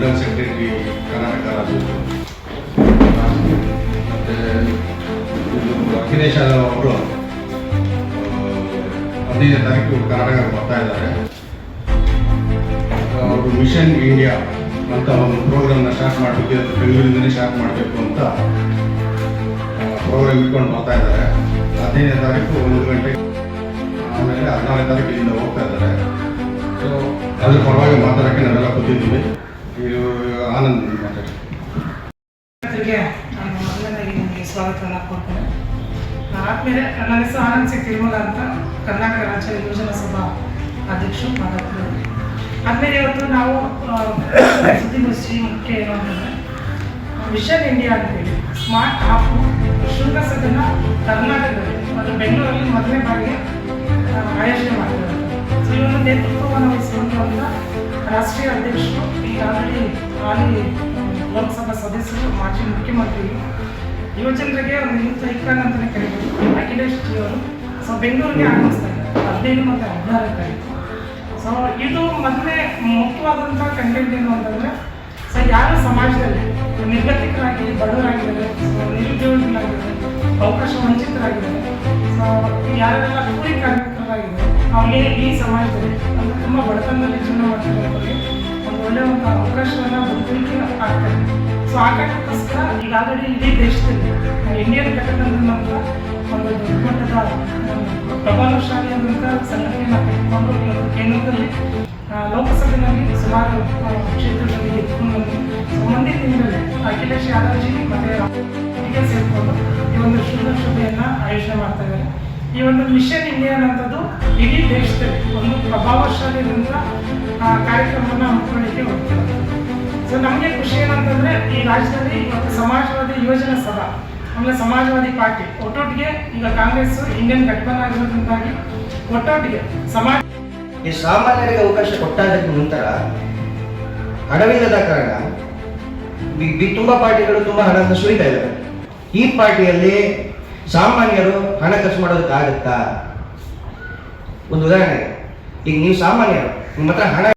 General secretary Karnataka ರಾಜ್ಯ. ಅಖಿಲೇಶ್ ಯಾದವ್ ಅವರು ಹದಿನೈದನೇ ತಾರೀಕು ಕರ್ನಾಟಕ ಬರ್ತಾ ಇದ್ದಾರೆ. ಅವರು ಮಿಷನ್ ಇಂಡಿಯಾ ಅಂತ ಒಂದು ಪ್ರೋಗ್ರಾಮ್ನ ಸ್ಟಾರ್ಟ್ ಮಾಡಬೇಕು ಬೆಂಗಳೂರಿಂದಲೇ ಸ್ಟಾರ್ಟ್ ಮಾಡಬೇಕು ಅಂತ ಪ್ರೋಗ್ರಾಮ್ ಇಟ್ಕೊಂಡು ಬರ್ತಾ ಇದ್ದಾರೆ. ಹದಿನೈದನೇ ತಾರೀಕು ಒಂದು ಗಂಟೆ, ಆಮೇಲೆ ಹದಿನಾರನೇ ತಾರೀಕು ಇಲ್ಲಿಂದ ಹೋಗ್ತಾ ಇದ್ದಾರೆ. ಸೊ ಅದ್ರ ಪರವಾಗಿ ಮಾತಾಡೋಕ್ಕೆ ನಾವೆಲ್ಲ ಕೂತಿದ್ದೀವಿ. ಇದು ಆನಂದ್ ಮಾತಾಡಿ. ನಾನು ಮೊದಲನೇದಾಗಿ ನಿಮಗೆ ಸ್ವಾಗತವನ್ನು ಕೊಡ್ತೇನೆ. ಆದಮೇಲೆ ನನ್ನ ಹೆಸರು ಆನಂದ್ ತಿರುಮಲ ಅಂತ ಕರ್ನಾಟಕ ರಾಜ್ಯ ಯೋಜನಾ ಸಭಾ ಅಧ್ಯಕ್ಷರು ಮಾತಾಡ್ತಿದ್ದಾರೆ. ಆದ್ಮೇಲೆ ಇವತ್ತು ನಾವು ಸುದ್ದಿಗೋಷ್ಠಿ ಮುಖ್ಯ ಏನು ಅಂತಂದರೆ ಮಿಷನ್ ಇಂಡಿಯಾ ಅಂತೇಳಿ ಸ್ಮಾರ್ಟ್ ಆಪ್ ಶೃಂಗಸದನ ಕರ್ನಾಟಕದಲ್ಲಿ ಮತ್ತು ಬೆಂಗಳೂರಲ್ಲಿ ಮೊದಲನೇ ಬಾರಿಗೆ ಆಯೋಜನೆ ಮಾಡಿದ್ದಾರೆ ಸೊ ಒಂದು ನೇತೃತ್ವವನ್ನು ವಹಿಸಿಕೊಂಡಿರುವಂಥ ರಾಷ್ಟ್ರೀಯ ಅಧ್ಯಕ್ಷರು ಈಗಾಗಲೇ ಹಾಲಿ ಲೋಕಸಭಾ ಸದಸ್ಯರು, ಮಾಜಿ ಮುಖ್ಯಮಂತ್ರಿ ಯುವಜನರಿಗೆ ಒಂದು ಯೂತ್ ಐಕಾನ್ ಅಂತಲೇ ಕರೀಬೋದು. ಅಖಿಲೇಶ್ ಜಿ ಅವರು ಸೊ ಬೆಂಗಳೂರಿಗೆ ಆಗಮಿಸ್ತಾರೆ ಹದಿನೈದು ಮತ್ತು ಹದಿನಾರು ತಾರೀಕು. ಸೊ ಇದು ಮೊದಲೇ ಮುಖ್ಯವಾದಂಥ ಕಂಟೆಂಟ್ ಏನು ಅಂತಂದರೆ ಸೊ ಯಾರು ಸಮಾಜದಲ್ಲಿ ನಿರ್ಗತಿಕರಾಗಿ, ಬಡವರಾಗಿದ್ದಾರೆ ನಿರುದ್ಯೋಗಿಗಳಾಗಿದ್ದಾರೆ, ಅವಕಾಶ ವಂಚಿತರಾಗಿದ್ದಾರೆ ಸೊ ಯಾರೆಲ್ಲ ಕೂಲಿ ಕಾರ್ಮಿಕರಾಗಿದ್ದಾರೆ ಅವರಿಗೆ ಈ ಸಮಾಜದಲ್ಲಿ ತುಂಬ ಬಡತನದಲ್ಲಿ ಜೀವನ ಮಾಡ್ತಿರೋರಿಗೆ ಆ ಕಾರಣಕ್ಕೋಸ್ಕರ ಈಗಾಗಲೇ ಇಡೀ ದೇಶದಲ್ಲಿ ಇಂಡಿಯನ್ ಘಟಕದಲ್ಲಿ ನಮ್ಮದು ಒಂದು ದೊಡ್ಡ ಮಟ್ಟದ ಒಂದು ಪ್ರಭಾವಶಾಲಿಯಾದಂಥ ಸಂಘಟನೆಯನ್ನು ಕಟ್ಟಿಕೊಂಡು ಕೇಂದ್ರದಲ್ಲಿ ಲೋಕಸಭೆಯಲ್ಲಿ ಸುಮಾರು ಕ್ಷೇತ್ರದಲ್ಲಿ ಎತ್ಕೊಂಡು ಬಂದು ಸೊ ಮುಂದಿನ ದಿನದಲ್ಲಿ ಅಖಿಲೇಶ್ ಯಾದವ್ಜಿ ಮತ್ತು ಒಟ್ಟಿಗೆ ಸೇರಿಕೊಂಡು ಈ ಒಂದು ಶೃಂಗಸಭೆಯನ್ನು ಆಯೋಜನೆ ಮಾಡ್ತಾ ಇದ್ದಾರೆ. ಈ ಒಂದು ಮಿಷನ್ ಇಂಡಿಯಾ ಅನ್ನೋಂಥದ್ದು ಇಡೀ ದೇಶದಲ್ಲಿ ಒಂದು ಪ್ರಭಾವಶಾಲಿ ಕಾರ್ಯಕ್ರಮವನ್ನು ಹಮ್ಮಿಕೊಳ್ಳಿಕ್ಕೆ ಹೋಗ್ತಿರೋದು ಸೊ ನಮಗೆ ಖುಷಿ ಏನಂತಂದ್ರೆ ಈ ರಾಜ್ಯದಲ್ಲಿ ಇವತ್ತು ಸಮಾಜವಾದಿ ಯೋಜನೆ ಸಭಾ, ಆಮೇಲೆ ಸಮಾಜವಾದಿ ಪಾರ್ಟಿ, ಒಟ್ಟೊಟ್ಟಿಗೆ ಈಗ ಕಾಂಗ್ರೆಸ್, ಇಂಡಿಯನ್ ಗಠಬಂಧನ ಆಗಿರೋದ್ರಿಂದಾಗಿ ಒಟ್ಟೊಟ್ಟಿಗೆ ಸಮಾಜ ಈ ಸಾಮಾನ್ಯರಿಗೆ ಅವಕಾಶ ಕೊಟ್ಟಾದಕ್ಕೆ ನಂತರ ಹಣವಿಲ್ಲದ ಕಾರಣ ತುಂಬ ಪಾರ್ಟಿಗಳು ತುಂಬಾ ಹಣ ಸುರಿತಾ ಇದ್ದಾರೆ ಈ ಪಾರ್ಟಿಯಲ್ಲಿ ಸಾಮಾನ್ಯರು ಹಣ ಖರ್ಚು ಮಾಡೋದಕ್ಕಾಗತ್ತಾ? ಒಂದು ಉದಾಹರಣೆ, ಈಗ ನೀವು ಸಾಮಾನ್ಯರು, ನಿಮ್ಮ ಹಣ